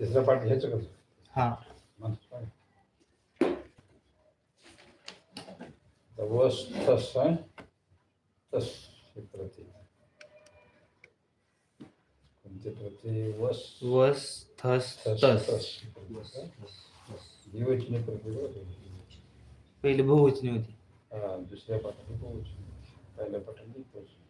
तिसरा पाठ घ्यायचं कसं हा. वस तस? तस हे प्रति कोणते प्रति? वस. वस थस तस दिवचनी प्रति. पहिले बहुवचनी होती. दुसऱ्या पाठाने पोहोचली पहिल्या पाठाने पोहोचली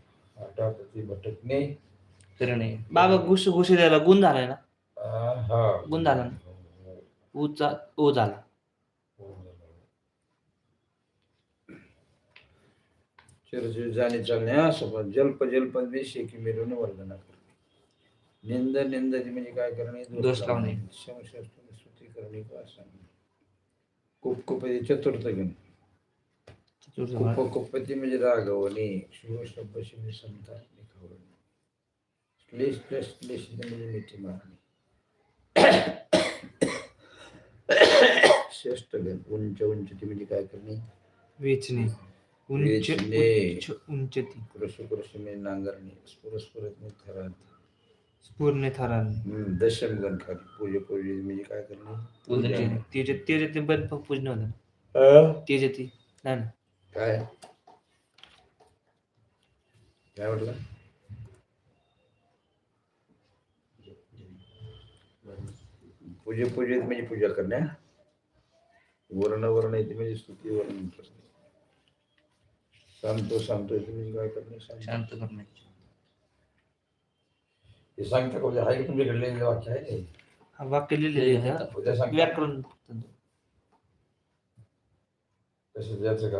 भटकणे करणे बाबा घुस घुशी द्यायला गुण झालाय ना? आ, हा. गुण झाला ना? ऊचा ओ झाला. चिरचिर जाणे चालणे हा सोबत जल्प जल्प देशे की मिरवणं वर्धना करणे निंद निंद म्हणजे काय करणे? दोष लावणे. संशय स्तुती करणे का सांगणे कुप कुपती चतुर्थ गण कुप कुपती म्हणजे रागवणे शिव शब्दशी म्हणजे समता लिखावणे श्लेष श्लेष श्लेष म्हणजे मिठी मारणे श्रेष्ठ गण उंच उंचती म्हणजे काय करणे वेचणे उंच वेचणे. उच्च उंचती कृषी कृषी म्हणजे नांगरणे स्फुरस्फुरत म्हणजे थरात पूर्ण थराने दशम गण खाली पूजे पूजे म्हणजे काय करणे पूजा. त्याच्यात त्याच्यात ते बंद पूजन होतं? त्याच्यात ती ना काय काय म्हटलं पूजे पूजेत म्हणजे पूजा करणे हा? वर्ण वर्ण येते म्हणजे स्तुती वर्ण करणे सांगतो सांगतो येते म्हणजे काय करणे सांगतो. शांत करणे हे सांगता का उद्या हाय तुमच्या घडलेलं वाक्य आहे ते? हा वाक्य लिहिलेले आहे का? उद्या सांगता व्याकरण. कसं ज्याचं का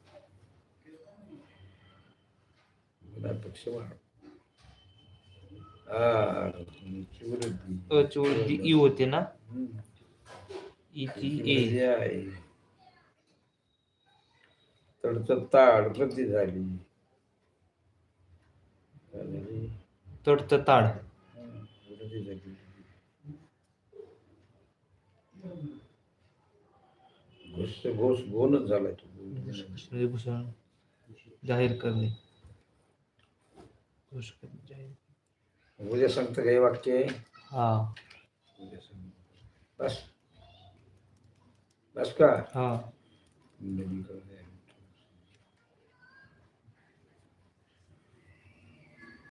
गुणापेक्षा वाढ आ वृद्धी अ ची वृद्धी ई होते ना तडचं ताड वृद्धी झाली? तडत ताड हं, झाली घोष घोष गोनच झालाय तो जाहीर करणे घोष करणे, जाहीर उद्या सांगतं काही वाक्य आहे हा। उद्या सांग बस बस का हा.